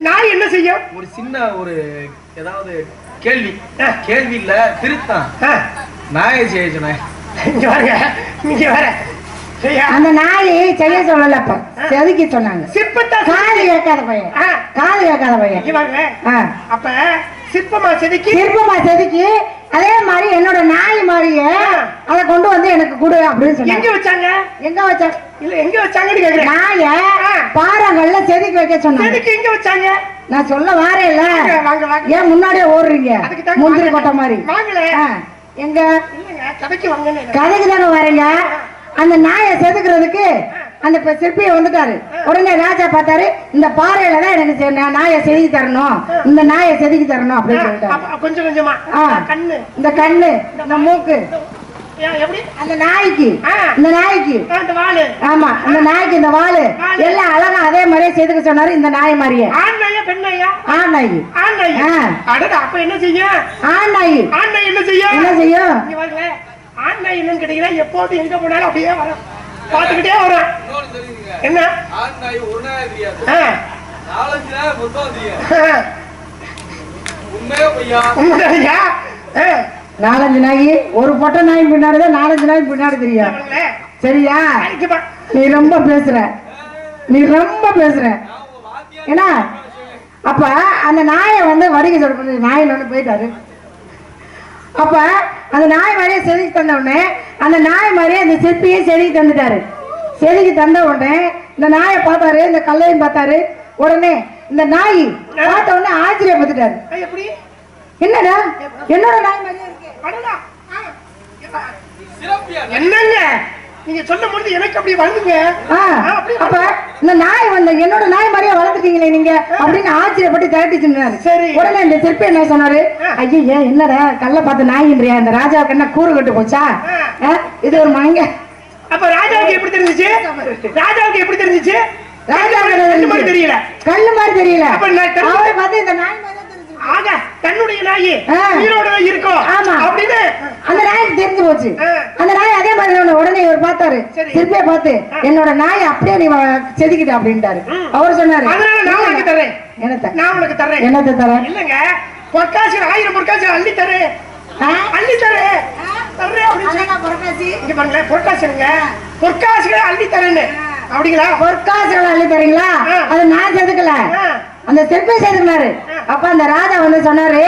நாய் என்ன செய்யும் ஒரு சின்ன ஒரு ஏதாவது கேள்வி. கேள்வி இல்ல திருத்தம். ஆ, நாயை செய்ய சொன்னேன். இங்க பாருங்க. இங்க வர அந்த நாய் செய்ய சொல்லலப்ப செதுக்கி சொன்னாங்க. சிற்பத்தா காது கேட்காத பையன். காது கேட்காத பையன். அப்ப சிற்பமா செதுக்கி? சிற்பமா செதுக்கி அதே மாதிரி என்னோட நாய் மாதிரியே அதை கொண்டு வந்து எனக்கு கொடு அப்படின்னு எங்க சொன்னாங்க வச்சாங்க? எங்க வச்ச? இல்ல எங்க வச்சாங்கன்னு கேக்குறேன். நாய. பாறாங்கல்ல செதுக்கி வைக்க சொன்னாங்க. எங்க வச்சாங்க? நான் சொல்ல வாங்க ஏன் முன்னாடியே ஓடுறீங்க? முந்திரி. கொட்டை மாதிரி. எங்க? கதைக்கு தானே வரீங்க? அந்த நாயை செதுக்குறதுக்கு அந்த சிற்பியை வந்துட்டாரு. உடனே ராஜா பார்த்தாரு இந்த பாறையில தான் எனக்கு நாயை செதுக்கி தரணும். இந்த நாயை செதுக்கி தரணும் அப்படின்னு சொல்லிட்டாரு. கொஞ்சம் கொஞ்சமா. இந்த கண்ணு. இந்த மூக்கு. எப்படி? அந்த நாய்க்கு. ஆ. இந்த நாய்க்கு. வாலு ஆமா இந்த நாய்க்கு இந்த வாலு. எல்லாம் அழகா அதே மாதிரியே செதுக்க சொன்னாரு இந்த நாய் மாதிரியே. ஆண் நாயா பெண் நாயா ஆண் நாய். ஆண் நாய் ஆ. அடடா அப்ப என்ன செய்யும்? ஆண் நாய். ஆண் நாய் என்ன செய்யும்? என்ன செய்யும்? ஆண் நாய் என்னன்னு கேட்டீங்கன்னா எப்போது எங்க போனாலும் அப்படியே வரும். பாத்துக்கிட்டே வரும். என்ன? ஆண் நாய் ஒரு நாய் நாலஞ்சு நாய் மொத்தம் தெரியும் ஆ, உண்மையே பொய்யா? உண்மையா? நாலஞ்சு நாய் ஒரு பொட்டை நாய் பின்னாடி தான் நாலஞ்சு நாய் பின்னாடி தெரியும். சரியா. நீ ரொம்ப பேசுற. நீ ரொம்ப பேசுற. ஏன்னா அப்ப அந்த நாயை வந்து வடிக்க சொல்றது நாய் ஒன்று போயிட்டாரு. அப்ப அந்த நாய் மாதிரியே செதுக்கி தந்த உடனே அந்த நாய் மாதிரியே அந்த சிற்பியே செதுக்கி தந்துட்டாரு. செதுக்கி தந்த உடனே இந்த நாயை பார்த்தாரு இந்த கல்லையும் பார்த்தாரு. உடனே இந்த நாய் பார்த்த உடனே ஆச்சரியப்பட்டுட்டாரு. என்னடா? என்னோட நாய் மாதிரியே. என்னங்க? நீங்க சொல்லும் பொழுது எனக்கு அப்படி வந்துங்க ஆ, அப்ப இந்த நாய் வந்து என்னோட நாய் மாதிரியே வளர்த்துட்டீங்களே நீங்க? அப்படின்னு ஆச்சரியப்பட்டு திரட்டி சொன்னாரு சரி. உடனே இந்த சிற்பி என்ன சொன்னாரு? ஐயா என்னடா கல்ல பார்த்து நாயின்றியா? இந்த ராஜாவுக்கு என்ன கூறு கட்டு போச்சா? இது ஒரு மங்க அப்ப ராஜாவுக்கு எப்படி தெரிஞ்சுச்சு? ராஜாவுக்கு எப்படி தெரிஞ்சுச்சு? ராஜாவுக்கு தெரியல. கல்லு மாதிரி தெரியல. அப்ப நான் பார்த்து இந்த நாய். ஆக தன்னுடைய நாய். உயிரோட இருக்கும் ஆமா. அப்படின்னு அந்த நாய்க்கு தெரிஞ்சு போச்சு. அந்த நாய் அதே மாதிரி உடனே- இவர் பார்த்தாரு. சரி. சிற்பியை பார்த்து என்னோட நாய் அப்படியே நீ செதுக்கிட்ட அப்படின்ட்டாரு. அவர் சொன்னாரு அதனால நான் உனக்கு தர்றேன் என்னத்த? நான் உனக்கு தர்றேன் என்னத்த தர? இல்லங்க. பொற்காசு ஆயிரம் பொற்காசு அள்ளி தரு. அள்ளி தரு. தர்றேன் அப்படின்னு சொல்லி- இங்க பாருங்களேன் பொற்காசுங்க பொற்காசுகளை அள்ளி தரேன்னு. அப்படிங்களா? பொற்காசுகள் அள்ளி தரீங்களா. அது நான் செதுக்கல. அந்த சிற்பி செதுக்கினாரு. அப்ப அந்த ராஜா வந்து சொன்னாரு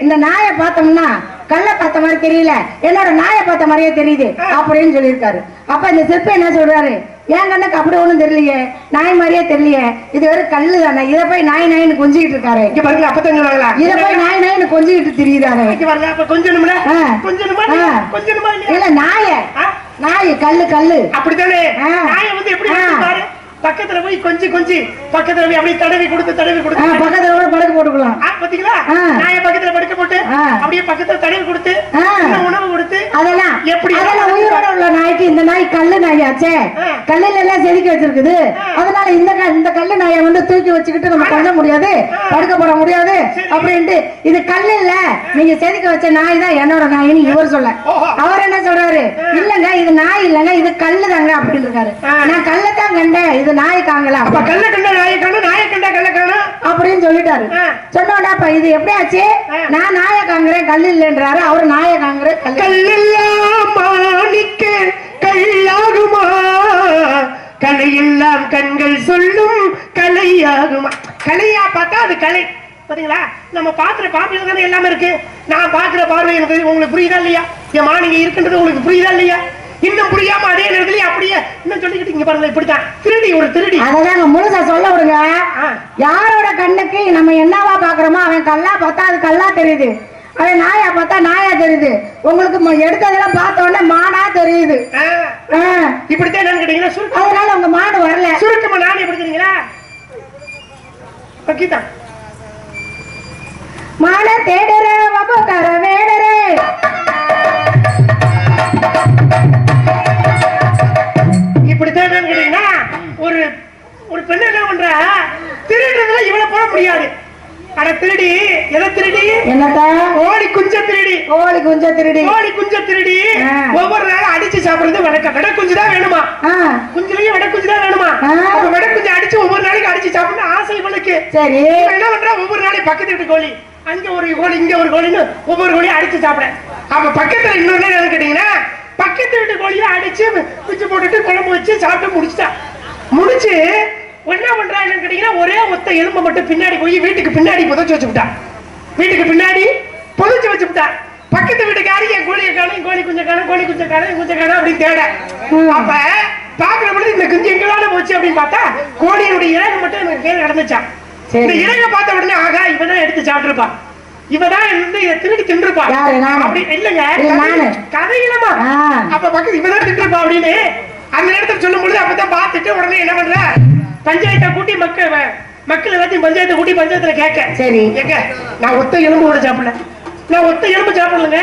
இந்த நாயை பார்த்தோம்னா கல்ல பார்த்த மாதிரி தெரியல என்னோட நாயை பார்த்த மாதிரியே தெரியுது அப்படின்னு சொல்லியிருக்காரு. அப்ப இந்த சிற்பி என்ன சொல்றாரு என் கண்ணுக்கு அப்படி ஒண்ணும் தெரியலையே நாய் மாதிரியே தெரியலையே இது வெறும் கல்லு தானே இதை போய் நாய் நாயின்னு கொஞ்சிக்கிட்டு இருக்காரு. இங்க பாருங்க அப்பதான் சொன்னாங்களா இதை போய் நாய் நாயின்னு கொஞ்சிக்கிட்டு திரியிறாரு. இங்க பாருங்க அப்ப கொஞ்சணும்ல? ஆ. கொஞ்சணுமா இல்ல நாய? நாய் கல்லு கல்லு. அப்படித்தானே. நாயை வந்து எப்படி பக்கத்துல போய் கொஞ்சி கொஞ்சி பக்கத்துல போய் அப்படியே தடவி கொடுத்து தடவி கொடுத்து பக்கத்துல கூட படுக்க போட்டுக்கலாம் பாத்தீங்களா ஆ. நாயை பக்கத்துல படுக்க போட்டு. அப்படியே பக்கத்துல தடவி கொடுத்து உணவு கொடுத்து அதெல்லாம் எப்படி? அதெல்லாம் உயிரோட உள்ள நாய்க்கு இந்த நாய் கல்லு நாயாச்சே. கல்லுல எல்லாம் செதுக்கி வச்சிருக்குது. அதனால இந்த இந்த கல்லு நாயை வந்து தூக்கி வச்சுக்கிட்டு நம்ம பண்ண முடியாது. படுக்க போட முடியாது. அப்படின்ட்டு இது கல்லு இல்ல நீங்க செதுக்க வச்ச நாய் தான் என்னோட நாயின்னு இவர் சொல்ல. அவர் என்ன சொல்றாரு இல்லங்க இது நாய் இல்லங்க இது கல்லு தாங்க அப்படின்னு இருக்காரு. நான் கல்லை தான் கண்டேன் இது நாய் காங்கல அப்ப கல்ல கண்டா நாயை காணும் நாயை கண்டா கல்ல காணும். அப்படின்னு சொல்லிட்டாரு. சொன்னோட அப்ப இது எப்படி ஆச்சு. நான் நாயை காங்குறேன் கல்லு இல்லைன்றாரு. அவரு நாயை காங்குற கல்லு கல்லெல்லாம் மாணிக்க கல்லாகுமா கலையெல்லாம் கண்கள் சொல்லும் கலையாகுமா? கலையா பார்த்தா அது கலை. பாத்தீங்களா? நம்ம பாக்குற பார்வையில தானே எல்லாமே இருக்கு. நான் பாக்குற பார்வை எனக்கு உங்களுக்கு புரியுதா இல்லையா? என் நீங்க இருக்கின்றது உங்களுக்கு புரியுதா இல்லையா? இன்னும் புரியாம அதே நேரத்திலேயே அப்படியே இன்னும் சொல்லிக்கிட்டு இங்க பாருங்க இப்படித்தான். திருடி ஒரு திருடி. அததாங்க முழுசா சொல்ல விடுங்க. யாரோட கண்ணுக்கு நம்ம என்னவா பாக்குறோமோ அவன் கல்லா பார்த்தா அது கல்லா தெரியுது. அவன் நாயா பார்த்தா நாயா தெரியுது. உங்களுக்கு எடுத்ததெல்லாம் பார்த்த உடனே மாடா தெரியுது. இப்படித்தான் என்னன்னு கேட்டீங்கன்னா சுருக்கம் அதனால உங்க மாடு வரல. சுருக்கமா நானே எப்படி தெரியுங்களா கீதா மான தேடுற வபுக்கர வேடரே ஒரு ஒரு பெண் என்ன பண்றா? திருடுறதுல இவளை போட முடியாது. அட திருடி எதை திருடி? கோழி குஞ்ச திருடி. கோழி குஞ்ச திருடி. கோழி குஞ்ச திருடி. ஆ. ஒவ்வொரு நாளும் அடிச்சு சாப்பிடுறது வழக்கம் விட குஞ்சு தான் வேணுமா? ஆ. குஞ்சுலயும் விட குஞ்சு தான் வேணுமா? ஆ. அப்ப விட குஞ்சு அடிச்சு ஒவ்வொரு நாளைக்கு அடிச்சு சாப்பிடணும் ஆசை இவளுக்கு. சரி. இவன் என்ன பண்றா? ஒவ்வொரு நாளைக்கு பக்கத்து வீட்டு கோழி. அங்க ஒரு கோழி இங்க ஒரு கோழின்னு ஒவ்வொரு கோழியும் அடிச்சு சாப்பிட. அப்ப பக்கத்துல இன்னொன்னு என்ன கேட்டீங்கன்னா பக்கத்து வீட்டு கோழியை அடிச்சு குச்சி போட்டுட்டு குழம்பு வச்சு சாப்பிட்டு முடிச்சிட்டா. முடிச்சு என்ன பண்றாங்கன்னு கேட்டீங்கன்னா ஒரே ஒத்த எலும்பை மட்டும் பின்னாடி போய் வீட்டுக்கு பின்னாடி புதைச்சு வச்சு விட்டா வீட்டுக்கு பின்னாடி புதைச்சு வச்சு விட்டா பக்கத்து வீட்டுக்காரி என் கோழியை காணும் கோழி குஞ்சம் காணும் கோழி குஞ்சம் காணும் குஞ்சம் காணும் அப்படின்னு தேட. அப்ப பாக்குற பொழுது இந்த குஞ்சு எங்களால போச்சு அப்படின்னு பார்த்தா கோழியுடைய இறகு மட்டும் எனக்கு கீழே கிடந்துச்சான். இந்த இறக பார்த்த உடனே ஆகா இவன் தான் எடுத்து சாப்பிட்டுருப்பான் இவதான் வந்து இதை திருடி தின்றுப்பா? அப்படி இல்லங்க. கதையிலமா. அப்ப பக்கத்து இவதான் தின்றுப்பா அப்படின்னு அந்த நேரத்துல சொல்லும் பொழுது அப்பதான் பார்த்துட்டு உடனே என்ன பண்ற? பஞ்சாயத்தை கூட்டி மக்கள் மக்கள் எல்லாத்தையும் பஞ்சாயத்தை கூட்டி பஞ்சாயத்துல கேட்க. சரி. எங்க? நான் ஒத்த எலும்பு கூட சாப்பிடல. நான் ஒத்த எலும்பு சாப்பிடலங்க.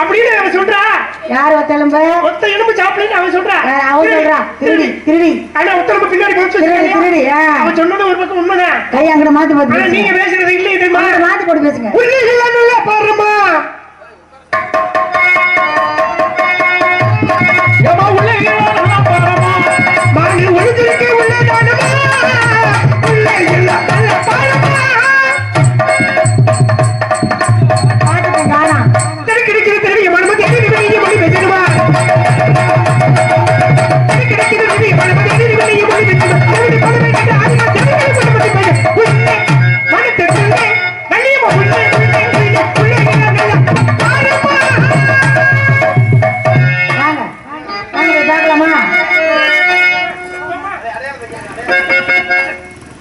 அப்படின்னு அவன் சொல்றா. யார் ஒத்தெலும்பு ஒத்த எலும்பு சாப்பிடலன்னு அவன் சொல்றா. அவன் சொல்றா. திருடி. திருடி ஆனா ஒத்த எலும்பு பின்னாடி போச்சு திருடி திருடி. அவன் சொன்னது ஒரு பக்கம் உண்மைதான். கை அங்கிட்ட மாத்தி மாத்தி நீங்க. பேசுறது இல்ல அங்கிட்ட மாத்தி போட்டு பேசுங்க. பாருமா மாறி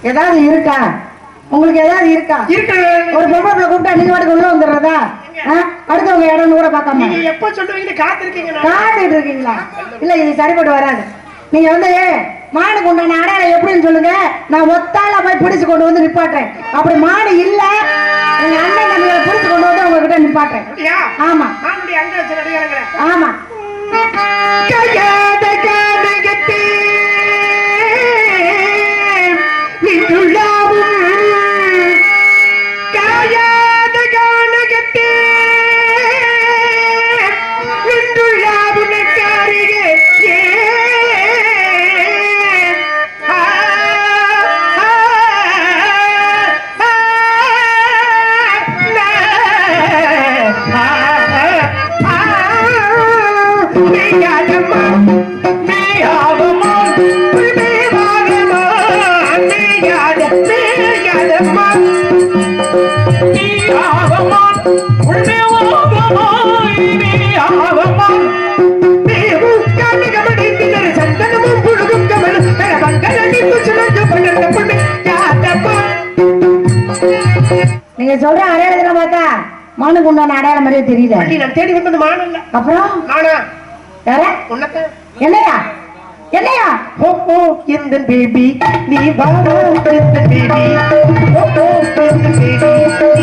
ஏதாவது இருக்கா? உங்களுக்கு ஏதாவது இருக்கா? ஒரு பொம்பளை கூப்பிட்டா நீங்க வாட்டுக்கு உள்ள வந்துடுறதா? அடுத்தவங்க இடம்னு கூட பார்க்காம. நீங்க எப்ப சொல்லுவீங்கன்னு காத்திருக்கீங்க. காத்துட்டு இருக்கீங்களா? இல்ல இது சரிப்பட்டு வராது. நீங்க வந்து மானுக்கு உண்டான அடையாளம் எப்படின்னு சொல்லுங்க. நான் ஒத்தால போய் பிடிச்சு கொண்டு வந்து நிப்பாட்டுறேன். அப்படி மாடு இல்ல எங்க அண்ணன் தம்பியை பிடிச்சு கொண்டு வந்து உங்ககிட்ட நிப்பாட்டுறேன். அப்படியா? ஆமா. ஆமா. நீங்க சொல்ற அடையாளத்துல பார்த்தா மானுக்கு உண்டான அடையாளம் மாதிரியே தெரியல. நான் தேடி மானம் இல்ல. அப்புறம்? நானா வேற? உன்னத்தான் என்னையா? என்னையா? ஓ ஓ இந்த பேபி? நீ இந்த பேபி? ஓ ஓ இந்த பேபி?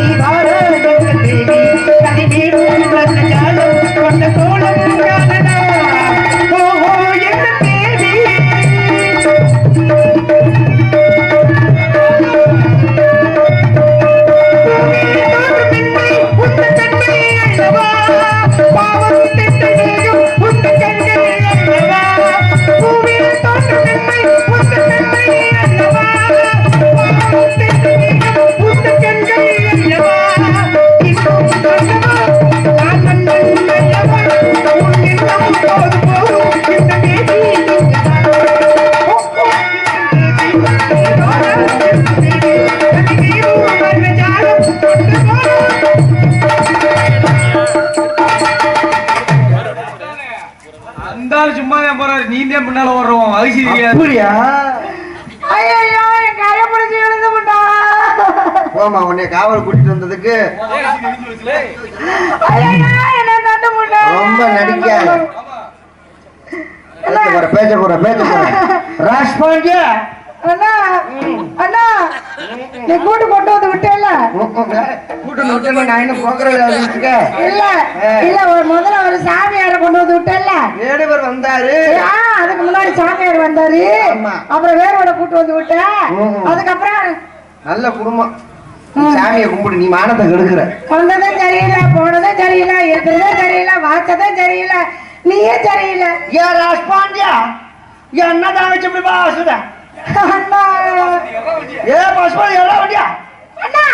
போமா உன்னை காவல் கூட்டிட்டு வந்ததுக்கு. ரொம்ப நடிக்காத. பேச்ச போற பேச்ச போற பேச்ச போற. ராஜ் பாண்டியா அண்ணா அண்ணா நீ கூட்டு கொண்டு வந்து விட்டேல்ல? கூட்டு விட்டு நான் என்ன போக்குறது இல்ல இல்ல ஒரு முதல்ல ஒரு சாமியார கொண்டு வந்து விட்டேல்ல? வேடுவர் வந்தாரு. அதுக்கு முன்னாடி சாமியார் வந்தாரு. அப்புறம் வேரோட கூட்டு வந்து விட்டேன். அதுக்கப்புறம் நல்ல குடும்பம். சாமியை கும்பிடு நீ மானத்தை கெடுக்கிற. வந்ததும் சரியில்லை போனதும் சரியில்லை இருக்கிறதும் சரியில்லை வாச்சதும் சரியில்லை நீயே சரியில்லை. ஏ ராஜ்பாண்டியா? என்னதான் வச்சு இப்படி அண்ணா. ஏ பசுபாண்டி எவ்வளோ வண்டியா? அண்ணா.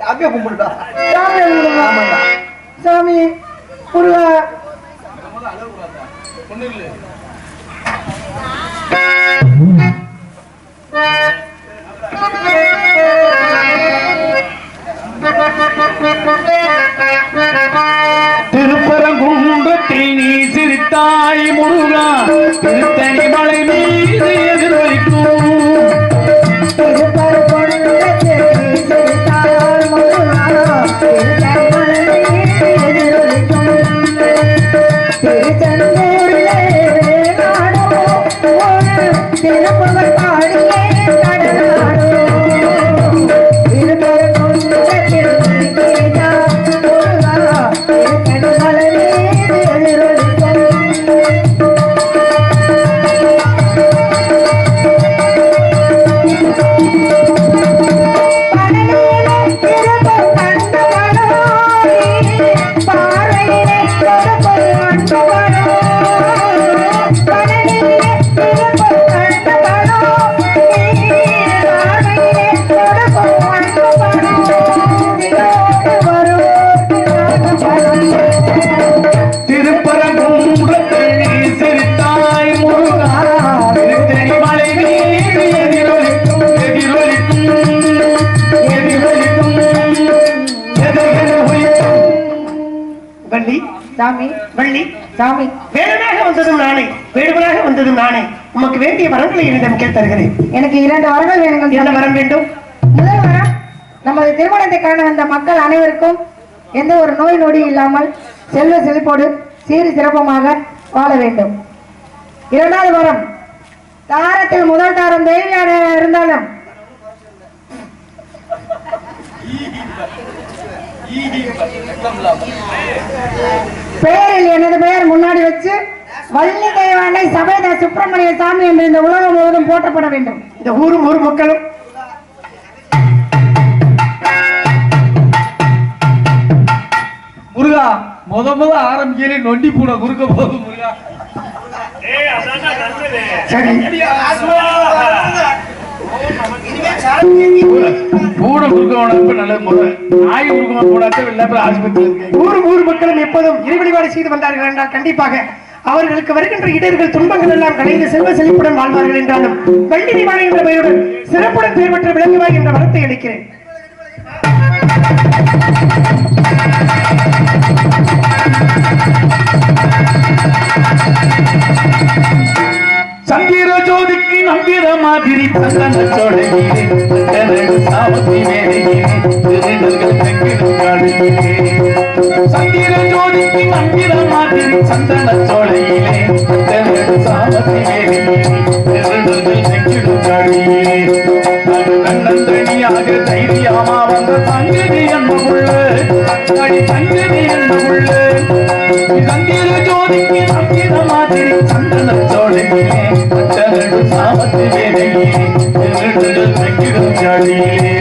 சாமியை கும்பிடுடா. சாமி சாமி சாமி வள்ளி சாமி வேடனாக வந்ததும் நானே வேடுவனாக வந்ததும் நானே உமக்கு வேண்டிய வரங்களை என்னிடம் கேட்டருகிறேன் எனக்கு இரண்டு வரங்கள் வேணுங்கள் என்ன. வரம் வேண்டும் முதல் வரம் நமது திருமணத்தை காண வந்த மக்கள் அனைவருக்கும் எந்த ஒரு நோய் நொடி இல்லாமல் செல்வ செழிப்போடு சீர் சிறப்பமாக வாழ வேண்டும் இரண்டாவது வரம் தாரத்தில் முதல் தாரம் தேவியாக இருந்தாலும் பெயரில் எனது பெயர் முன்னாடி வச்சு வள்ளி தெய்வானை சபேத சுப்பிரமணிய சாமி என்று இந்த உலகம் முழுவதும் போற்றப்பட வேண்டும். இந்த ஊரும் ஊர் மக்களும். முருகா முத முத ஆரம்பிக்கையிலே நொண்டி பூனை குறுக்க போகுது முருகா. சரி. நல்ல முறை நாய் வெள்ளாப்புல ஊர் மக்களும் எப்போதும் செய்து வந்தார்கள் என்றால் கண்டிப்பாக அவர்களுக்கு வருகின்ற இடர்கள் துன்பங்கள் எல்லாம் கலைந்து செல்வ செழிப்புடன் வாழ்வார்கள் என்றாலும் வள்ளி திவானை என்ற பெயருடன் சிறப்புடன் பெயர் பெற்ற விளங்குவாய் என்ற வரத்தை அளிக்கிறேன். சந்திர ஜோதிக்கு நம்பிர மாதிரி சந்திர ஜோதிக்கு நம்பிர மாதிரி சந்தன சோழையிலே தந்தனடு சாமத்தி கண்ணந்தனியாக தைரியமா வந்த சங்கதி என்னுள்ள அடி சங்கதி என்னுள்ள சந்திர ஜோதிக்கு நம்பிர மாதிரி சந்தன சோழையிலே சாவத்து வேலையிலே திருடு தங்கிடும் ஜாடியிலே